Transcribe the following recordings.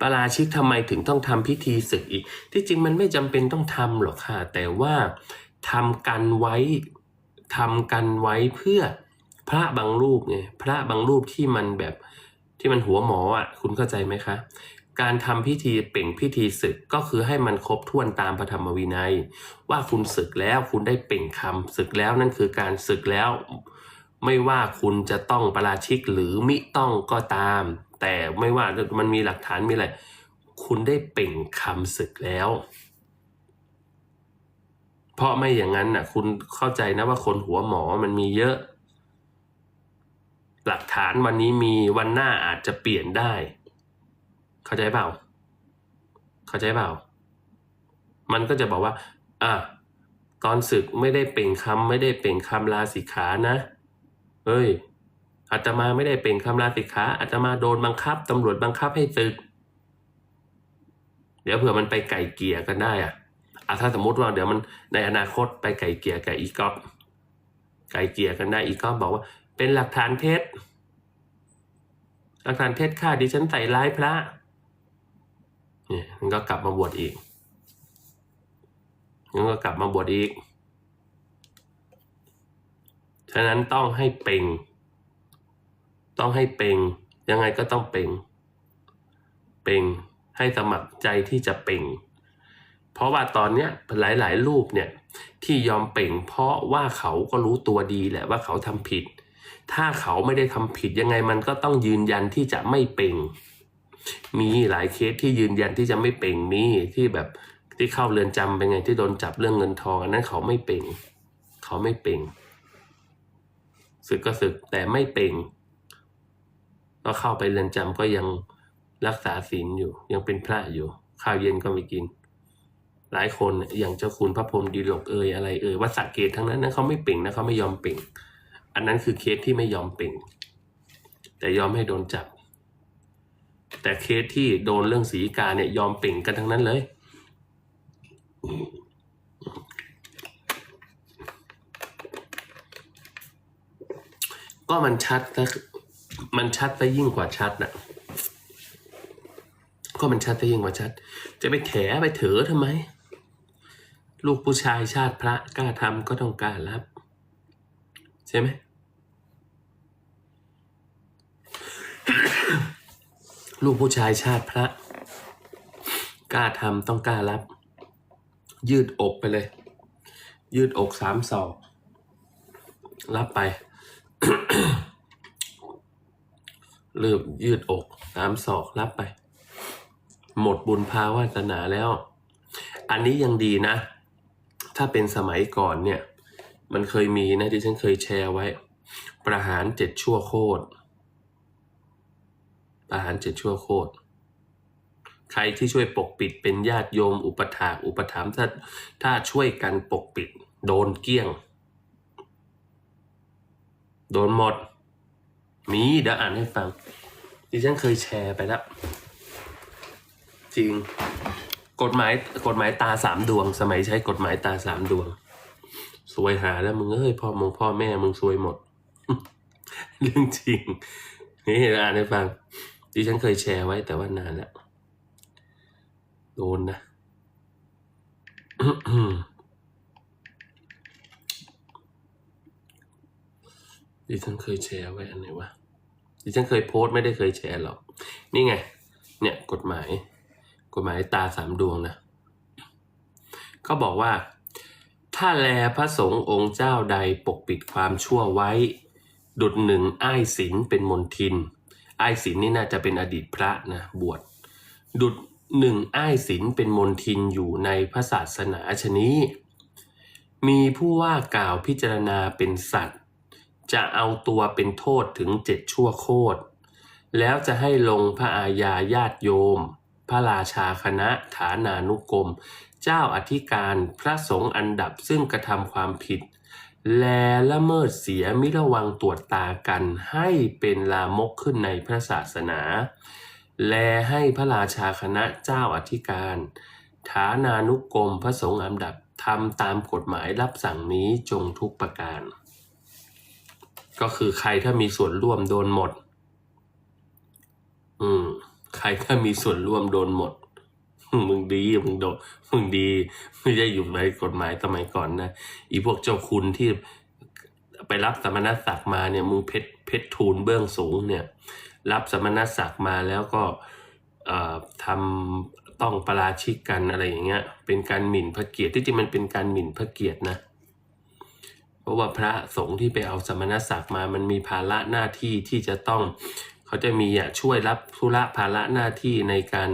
ปราชิกทำไมถึงต้องทำพิธีศึกอีก ที่จริงมันไม่จำเป็นต้องทำหรอกค่ะ แต่ว่าทำกันไว้ทำกันไว้เพื่อพระบางรูปไงพระบางรูปที่มันแบบที่มันหัวหมออะคุณเข้าใจไหมคะ การทำพิธีเป่งพิธีศึกก็คือให้มันครบถ้วนตามพระธรรมวินัย ว่าคุณศึกแล้วคุณได้เป่งคำศึกแล้วนั่นคือการศึกแล้ว ไม่ว่าคุณจะต้องประราชิกหรือมิต้องก็ตาม แต่ไม่ว่ามันมีหลักฐานมีอะไร คุณได้เปล่งคำศึกแล้ว เพราะไม่อย่างนั้นน่ะ คุณเข้าใจนะว่าคนหัวหมอมันมีเยอะ หลักฐานวันนี้มีวันหน้าอาจจะเปลี่ยนได้ เข้าใจเปล่า เข้าใจเปล่า มันก็จะบอกว่า อะตอนศึกไม่ได้เปล่งคำไม่ได้เปล่งคำลาสิกขานะ เฮ้ย อาตมาไม่ได้เปล่งคำลาสิกขาอาตมาโดนบังคับตำรวจบังคับให้ศึก เดี๋ยวเผื่อมันไปไก่เกี่ยกันได้อะอะถ้าสมมติว่าเดี๋ยวมันในอนาคตไปไก่เกี่ยกับอีกอฟไก่เกี่ยกันได้อีกอฟบอกว่า เป็นหลักฐานเท็จหลักฐานเท็จค่ะดิฉันใส่ร้ายพระเนี่ยมันก็กลับมาบวชอีกมันก็กลับมาบวชอีก ฉะนั้นต้องให้เป่ง ต้องให้เป่งยังไงก็ต้องเป่งเป่งให้สมัครใจที่จะเป่ง เพราะว่าตอนเนี้ยหลายๆ รูปเนี่ยที่ยอมเป่ง เพราะว่าเขาก็รู้ตัวดีแหละว่าเขาทำผิด ถ้าเขาไม่ได้ทำผิดยังไงมันก็ต้องยืนยันที่จะไม่เป่ง มีหลายเคสที่ยืนยันที่จะไม่เป่งมีที่แบบที่เข้าเรือนจำเป็นไงที่โดนจับเรื่องเงินทองอันนั้นเขาไม่เป่ง เขาไม่เป่งศึกก็ศึกแต่ไม่เป่ง ก็เข้าไปเรือนจำก็ยังรักษาศีลอยู่ ยังเป็นพระอยู่ ข้าวเย็นก็ไม่กิน หลายคนเนี่ยอย่างเจ้าคุณพระพรหมดีหลกเอ่ยอะไรเอ่ยวัดสระเกตทั้งนั้นนะเขาไม่เป่งนะเขาไม่ยอมเป่ง อันนั้นคือเคสที่ไม่ยอมเป่ง แต่ยอมให้โดนจับ แต่เคสที่โดนเรื่องสีกาเนี่ยยอมเป่งกันทั้งนั้นเลยก็มันชัดนะ มันชัดซะยิ่งกว่าชัดน่ะก็มันชัดซะยิ่งกว่าชัด จะไปแถไปเถอทำไม ลูกผู้ชายชาติพระกล้าทำก็ต้องกล้ารับ ใช่ไหมลูกผู้ชายชาติพระ กล้าทำต้องกล้ารับ ยืดอกไปเลย ยืดอกสามศอกรับไป เริ่มยืดอกสามศอกรับไป หมดบุญภาวาสนาแล้ว อันนี้ยังดีนะ ถ้าเป็นสมัยก่อนเนี่ย มันเคยมีนะที่ฉันเคยแชร์ไว้ ประหารเจ็ดชั่วโคตรประหารเจ็ดชั่วโคตรใครที่ช่วยปกปิดเป็นญาติโยม อุปถากอุปถัมภ์ถ้าถ้าช่วยกันปกปิด โดนเกลี้ยง โดนหมด มีเดี๋ยวอ่านให้ฟัง ดิฉันเคยแชร์ไปแล้ว จริง กฎหมายกฎหมายตาสามดวง สมัยใช้กฎหมายตาสามดวง สวยหาแล้วมึงเอ้ยพ่อมึงพ่อแม่มึงสวยหมด เรื่องจริง นี่อ่านให้ฟัง ดิฉันเคยแชร์ไว้แต่ว่านานแล้วโดนนะดิฉันเคยแชร์ไว้อันไหนวะ ดิฉันเคยโพสต์ไม่ได้เคยแชร์หรอก นี่ไง เนี่ยกฎหมาย กฎหมายตาสามดวงนะเขาบอกว่า ถ้าแลพระสงฆ์องค์เจ้าใดปกปิดความชั่วไว้ ดุดหนึ่งอ้ายศิลเป็นมนทิน อ้ายศิลนี่น่าจะเป็นอดีตพระนะบวช ดุดหนึ่งอ้ายศิลเป็นมนทินอยู่ในพระศาสนาชนี้ มีผู้ว่ากล่าวพิจารณาเป็นสัตว จะเอาตัวเป็นโทษถึงเจ็ดชั่วโคตร แล้วจะให้ลงพระอาญาญาติโยม พระราชาคณะฐานานุกรม เจ้าอธิการพระสงฆ์อันดับซึ่งกระทำความผิด แลละเมิดเสียมิระวังตรวจตากันให้เป็นลามกขึ้นในพระศาสนา แลให้พระราชาคณะเจ้าอธิการ ฐานานุกรมพระสงฆ์อันดับทำตามกฎหมายรับสั่งนี้จงทุกประการ ก็คือใครถ้ามีส่วนร่วมโดนหมด อืม ใครถ้ามีส่วนร่วมโดนหมด มึงดี มึงโดนมึงดี ไม่ใช่อยู่ในกฎหมายสมัยก่อนนะอีพวกเจ้าคุณที่ไปรับสมณศักดิ์มาเนี่ยมึงเพชรเพชรทูลเบื้องสูงเนี่ย รับสมณศักดิ์มาแล้วก็เอ่อทำต้องประราชิกกันอะไรอย่างเงี้ย เป็นการหมิ่นพระเกียรติที่จริงมันเป็นการหมิ่นพระเกียรตินะ ราะว่าพระสงฆ์ที่ไปเอาสมณศักดิ์มามันมีภาระหน้าที่ที่จะต้อง เขาจะมีอะช่วยรับธุระภาระหน้าที่ในการ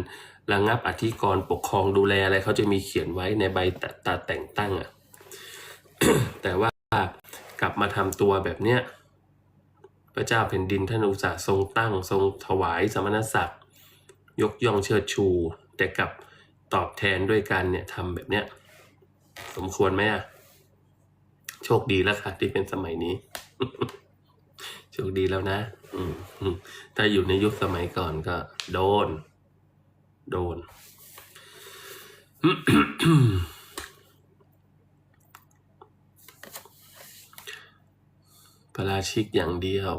ระงับอธิกรณ์ปกครองดูแลอะไรเขาจะมีเขียนไว้ในใบตัดตาแต่งตั้งอะแต่ว่ากลับมาทำตัวแบบเนี้ยพระเจ้าแผ่นดินท่านอุตส่าห์ทรงตั้งทรงถวายสมณศักดิ์ยกย่องเชิดชู แต่กลับตอบแทนด้วยการเนี่ยทำแบบเนี้ยสมควรไหมอะ โชคดีแล้วค่ะ ที่เป็นสมัยนี้ โชคดีแล้วนะถ้าอยู่ในยุคสมัยก่อนก็ โดน โดน ประราชิกอย่างเดียว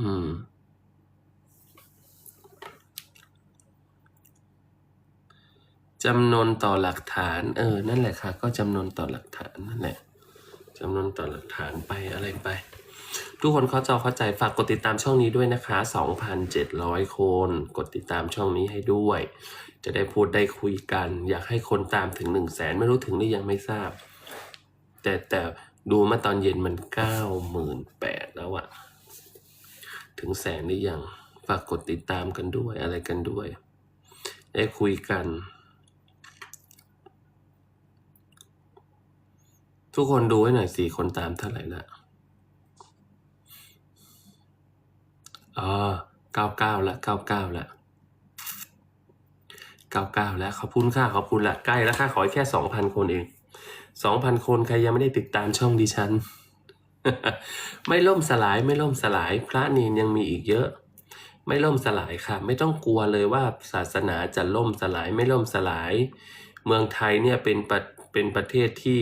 อืม จำนวนต่อหลักฐาน เออ นั่นแหละค่ะ ก็จำนวนต่อหลักฐานนั่นแหละจำนวนต่อหลักฐานไปอะไรไป ทุกคนเข้าใจเข้าใจฝากกดติดตามช่องนี้ด้วยนะคะ 2,700 คน กดติดตามช่องนี้ให้ด้วย จะได้พูดได้คุยกัน อยากให้คนตามถึง 1 0 0 0 0แสนไม่รู้ถึงหรือยังไม่ทราบ แต่แต่ดูมาตอนเย็นมัน 98,000แล้วอะถึงแสนหรือยังฝากกดติดตามกันด้วยอะไรกันด้วย ได้คุยกัน ทุกคนดูให้หน่อยสี่คนตามเท่าไหร่ละอ๋อเก้าเก้าละเก้าเก้าละเก้าเก้าแล้วขอบคุณค่ะขอบคุณละใกล้แล้วค่ะขอแค่สองพันคนเองสองพันคนใครยังไม่ได้ติดตามช่องดิฉัน ไม่ล่มสลายไม่ล่มสลาย พระนีนยังมีอีกเยอะ ไม่ล่มสลายค่ะ ไม่ต้องกลัวเลยว่าศาสนาจะล่มสลายไม่ล่มสลาย เมืองไทยเนี่ยเป็นประเป็นประเทศที่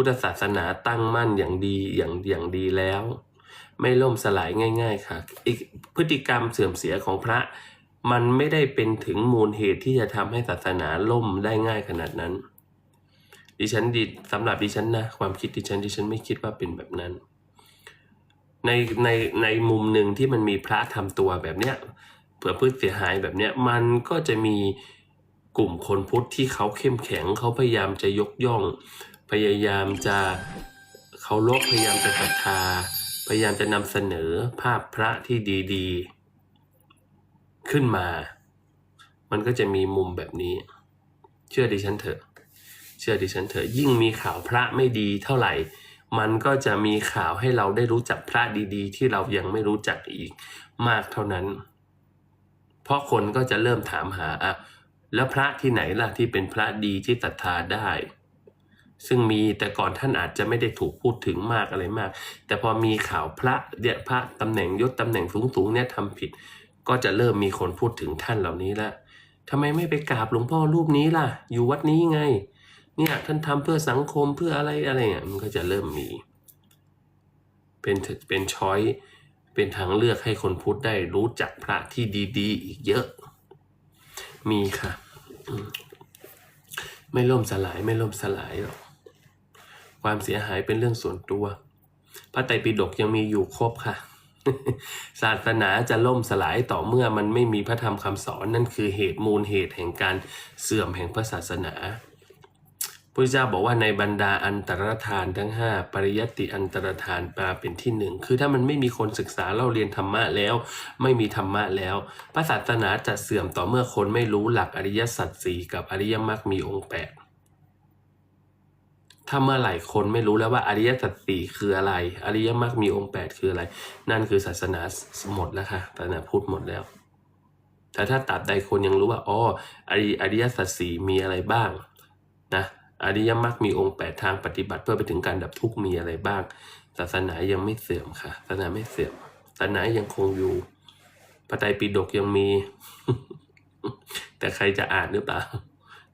พุทธศาสนาตั้งมั่นอย่างดีอย่างอย่างดีแล้ว ไม่ล่มสลายง่าย ๆ ค่ะอีกพฤติกรรมเสื่อมเสียของพระ มันไม่ได้เป็นถึงมูลเหตุที่จะทำให้ศาสนาล่มได้ง่ายขนาดนั้น ดิฉันดีสำหรับดิฉันนะความคิดดิฉันดิฉันไม่คิดว่าเป็นแบบนั้น ในในในมุมหนึ่งที่มันมีพระทำตัวแบบเนี้ยเผื่อพืชเสียหายแบบเนี้ยมันก็จะมีกลุ่มคนพุทธที่เขาเข้มแข็งเขาพยายามจะยกย่อง พยายามจะเคารพพยายามจะศรัทธา พยายามจะนำเสนอภาพพระที่ดีๆ ขึ้นมา มันก็จะมีมุมแบบนี้ เชื่อดิฉันเถอะ เชื่อดิฉันเถอะ ยิ่งมีข่าวพระไม่ดีเท่าไหร่ มันก็จะมีข่าวให้เราได้รู้จักพระดีๆ ที่เรายังไม่รู้จักอีกมากเท่านั้น เพราะคนก็จะเริ่มถามหาอะแล้วพระที่ไหนล่ะที่เป็นพระดีที่ศรัทธาได้ ซึ่งมีแต่ก่อนท่านอาจจะไม่ได้ถูกพูดถึงมากอะไรมาก แต่พอมีข่าวพระเดียพระตำแหน่งยศตำแหน่งสูงๆเนี่ยทำผิด ก็จะเริ่มมีคนพูดถึงท่านเหล่านี้ละทำไมไม่ไปกราบหลวงพ่อรูปนี้ล่ะ อยู่วัดนี้ไง เนี่ยท่านทำเพื่อสังคมเพื่ออะไรอะไรเงี้ยมันก็จะเริ่มมี เป็นเป็นช้อยเป็นทางเลือกให้คนพุทธได้รู้จักพระที่ดีๆ อีกเยอะ มีค่ะ ไม่ล่มสลายไม่ล่มสลายหรอก ความเสียหายเป็นเรื่องส่วนตัว พระไตรปิฎกยังมีอยู่ครบค่ะ ศาสนาจะล่มสลายต่อเมื่อมันไม่มีพระธรรมคำสอนนั่นคือเหตุมูลเหตุแห่งการเสื่อมแห่งพระศาสนาพระเจ้าบอกว่าในบรรดาอันตรธานทั้งห้าปริยัติอันตรธานมาเป็นที่หนึ่งคือถ้ามันไม่มีคนศึกษาเล่าเรียนธรรมะแล้ว ไม่มีธรรมะแล้วพระศาสนาจะเสื่อมต่อเมื่อคนไม่รู้หลักอริยสัจสี่กับอริยมรรคมีองค์แปด ถ้าเมื่อไหร่คนไม่รู้แล้วว่าอริยสัจสี่คืออะไร อริยมรรคมีองค์แปดคืออะไร นั่นคือศาสนาหมดแล้วค่ะศาสนาพุทธหมดแล้ว แต่ถ้าตราบใดคนยังรู้ว่าอ๋ออริอริยสัจสี่มีอะไรบ้างนะอริยมรรคมีองค์แปดทางปฏิบัติเพื่อไปถึงการดับทุกข์มีอะไรบ้าง ศาสนายังไม่เสื่อมค่ะ ศาสนาไม่เสื่อม ศาสนายังคงอยู่พระไตรปิฎกยังมี แต่ใครจะอ่านหรือเปล่า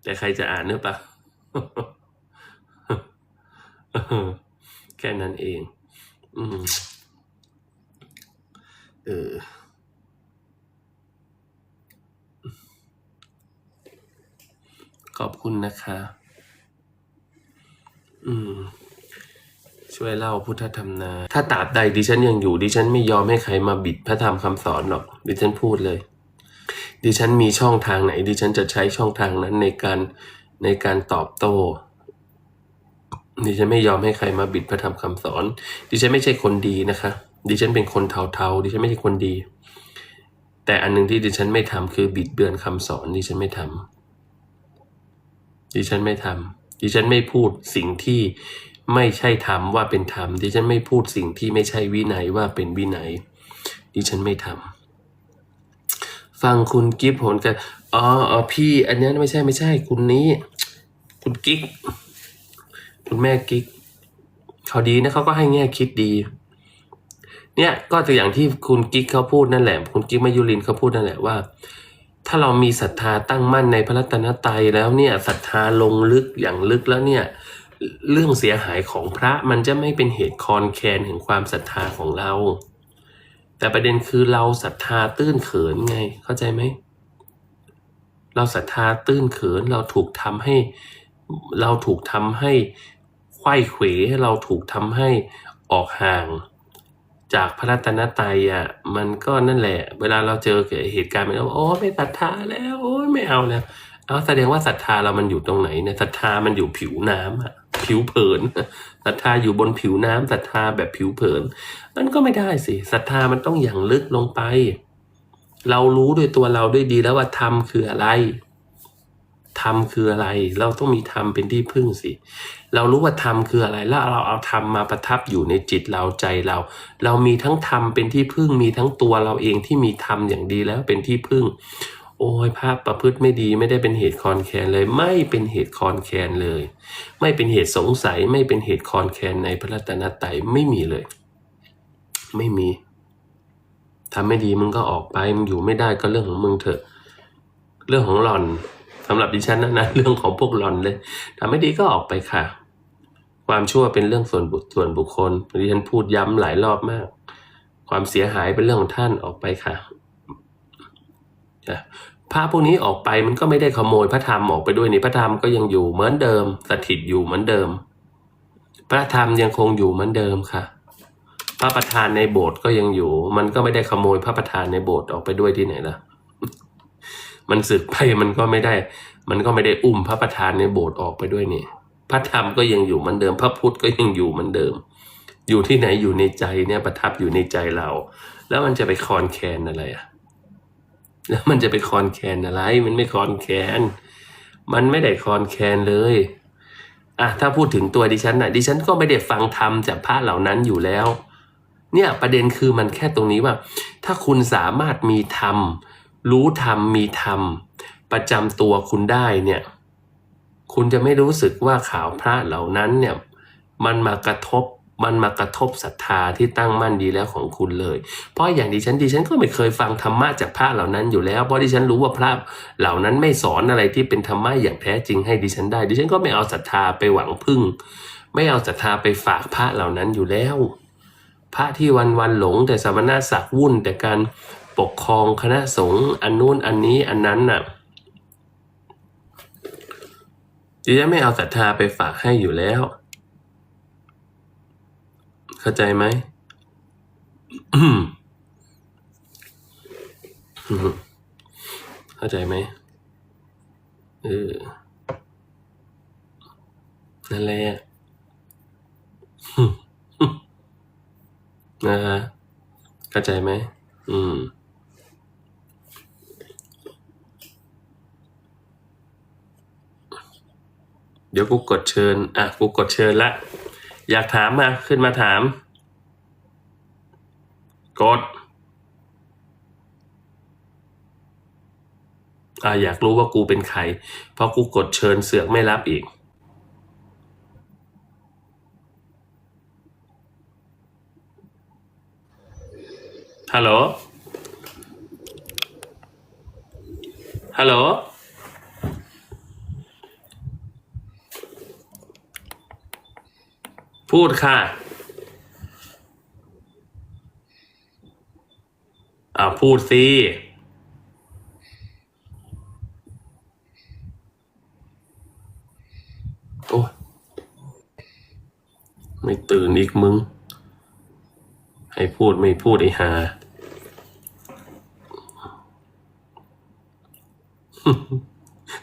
แต่ใครจะอ่านหรือเปล่า แค่นั้นเอง อืมเออขอบคุณนะคะ อืม ช่วยเล่าพุทธธรรมนา ถ้าตราบใดดิฉันยังอยู่ ดิฉันไม่ยอมให้ใครมาบิดพระธรรมคำสอนหรอก ดิฉันพูดเลย ดิฉันมีช่องทางไหน ดิฉันจะใช้ช่องทางนั้นในการในการตอบโต้ ดิฉันไม่ยอมให้ใครมาบิดพระธรรมคำสอน ดิฉันไม่ใช่คนดีนะคะ ดิฉันเป็นคนเทาๆ ดิฉันไม่ใช่คนดี แต่อันหนึงที่ดิฉันไม่ทำคือบิดเบือนคำสอน ดิฉันไม่ทำดิฉันไม่ทำดิฉันไม่พูดสิ่งที่ไม่ใช่ธรรมว่าเป็นธรรม ดิฉันไม่พูดสิ่งที่ไม่ใช่วินัยว่าเป็นวินัย ดิฉันไม่ทำฟังคุณกิฟต์โหนกันอ๋ออ๋อ พี่ อันนี้ไม่ใช่ไม่ใช่ คุณนี้ คุณกิ๊ก คุณแม่กิ๊กเขาดีนะเขาก็ให้แง่คิดดี เนี่ยก็จะอย่างที่คุณกิ๊กเขาพูดนั่นแหละ คุณกิ๊กมายุรินเขาพูดนั่นแหละว่า ถ้าเรามีศรัทธาตั้งมั่นในพระรัตนตรัยแล้วเนี่ยศรัทธาลงลึกอย่างลึกแล้วเนี่ยเรื่องเสียหายของพระมันจะไม่เป็นเหตุคอนแคนแห่งความศรัทธาของเรา แต่ประเด็นคือเราศรัทธาตื้นเขินไงเข้าใจไหมเราศรัทธาตื้นเขินเราถูกทำให้ เราถูกทำให้ ไขว้เขวให้เราถูกทำให้ออกห่าง จากพระรัตนตรัยอะมันก็นั่นแหละ เวลาเราเจอเหตุการณ์แบบนั้นโอ้ไม่ศรัทธาแล้วโอ้ยไม่เอาแล้วเอาแสดงว่าศรัทธาเรามันอยู่ตรงไหนเนี่ยศรัทธามันอยู่ผิวน้ำอะผิวเผินศรัทธาอยู่บนผิวน้ำศรัทธาแบบผิวเผินมันก็ไม่ได้สิศรัทธามันต้องอย่างลึกลงไป เรารู้ด้วยตัวเราด้วยดีแล้วว่าธรรมคืออะไร ธรรมคืออะไร เราต้องมีธรรมเป็นที่พึ่งสิ เรารู้ว่าธรรมคืออะไร แล้วเราเอาธรรมมาประทับอยู่ในจิตเราใจเรา เรามีทั้งธรรมเป็นที่พึ่ง มีทั้งตัวเราเองที่มีธรรมอย่างดีแล้วเป็นที่พึ่ง โอ้ยภาพประพฤติไม่ดีไม่ได้เป็นเหตุคอนแคนเลย ไม่เป็นเหตุคอนแคนเลย ไม่เป็นเหตุสงสัยไม่เป็นเหตุคอนแคนในพระรัตนตรัยไม่มีเลย ไม่มีทำไม่ดีมึงก็ออกไปมึงอยู่ไม่ได้ก็เรื่องของมึงเถอะ เรื่องของหล่อน สำหรับดิฉันนะนะเรื่องของพวกหลอนเลยทำไม่ดีก็ออกไปค่ะ ความชั่วเป็นเรื่องส่วนบุส่วนบุคคลดิฉันพูดย้ำหลายรอบมาก ความเสียหายเป็นเรื่องของท่านออกไปค่ะนะพระพวกนี้ออกไปมันก็ไม่ได้ขโมยพระธรรมออกไปด้วยนี่พระธรรมก็ยังอยู่เหมือนเดิม สถิตอยู่เหมือนเดิม พระธรรมยังคงอยู่เหมือนเดิมค่ะ พระประธานในโบสถ์ก็ยังอยู่ มันก็ไม่ได้ขโมยพระประธานในโบสถ์ออกไปด้วยที่ไหนล่ะ มันสึกไปมันก็ไม่ได้ มันก็ไม่ได้อุ้มพระประธานในโบสถ์ออกไปด้วยเนี่ย พระธรรมก็ยังอยู่เหมือนเดิม พระพุทธก็ยังอยู่เหมือนเดิม อยู่ที่ไหนอยู่ในใจเนี่ยประทับอยู่ในใจเรา แล้วมันจะไปคอนแคนอะไรอะ แล้วมันจะไปคอนแคนอะไร มันไม่คอนแคนมันไม่ได้คอนแคนเลยอะถ้าพูดถึงตัวดิฉันน่ะดิฉันก็ไม่ได้ฟังธรรมจากพระเหล่านั้นอยู่แล้ว เนี่ยประเด็นคือมันแค่ตรงนี้ว่า ถ้าคุณสามารถมีธรรม รู้ธรรมมีธรรม ประจำตัวคุณได้เนี่ย คุณจะไม่รู้สึกว่าข่าวพระเหล่านั้นเนี่ย มันมากระทบมันมากระทบศรัทธาที่ตั้งมั่นดีแล้วของคุณเลย เพราะอย่างดิฉันดิฉันก็ไม่เคยฟังธรรมะจากพระเหล่านั้นอยู่แล้ว เพราะดิฉันรู้ว่าพระเหล่านั้นไม่สอนอะไรที่เป็นธรรมะอย่างแท้จริงให้ดิฉันได้ ดิฉันก็ไม่เอาศรัทธาไปหวังพึ่ง ไม่เอาศรัทธาไปฝากพระเหล่านั้นอยู่แล้ว พระที่วันวันหลงแต่สมณศักดิ์วุ่นแต่การ ปกครองคณะสงฆ์อันนู้นอันนี้อันนั้นน่ะดิฉันไม่เอาศรัทธาไปฝากให้อยู่แล้ว เข้าใจไหมอืมเข้าใจไหมเออนั่นแหละนะฮะเข้าใจไหมอืม เดี๋ยวกูกดเชิญ อะกูกดเชิญละ อยากถามมาขึ้นมาถาม กด อะอยากรู้ว่ากูเป็นใคร เพราะกูกดเชิญเสือกไม่รับอีก ฮัลโหล ฮัลโหล พูดค่ะอ่าพูดสิโอ้ไม่ตื่นอีกมึง ให้พูดไม่พูดไอ้หา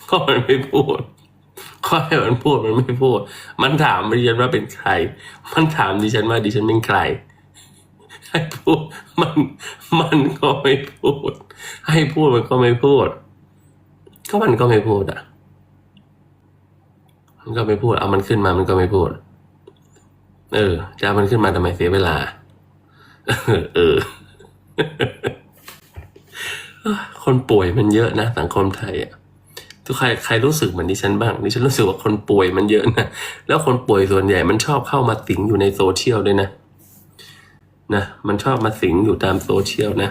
ก็มันไม่พูด ก็ให้มันพูดมันไม่พูด มันถามดิฉันว่าเป็นใคร มันถามดิฉันว่าดิฉันเป็นใคร ให้พูดมันมันก็ไม่พูด ให้พูดมันก็ไม่พูด ก็มันก็ไม่พูดอะ มันก็ไม่พูด เอามันขึ้นมามันก็ไม่พูด เออจะมันขึ้นมาทำไมเสียเวลา เออคนป่วยมันเยอะนะสังคมไทยอะ ทุกใครใครรู้สึกเหมือนดิฉันบ้างดิฉันรู้สึกว่าคนป่วยมันเยอะนะแล้วคนป่วยส่วนใหญ่มันชอบเข้ามาสิงอยู่ในโซเชียลด้วยนะนะมันชอบมาสิงอยู่ตามโซเชียลนะ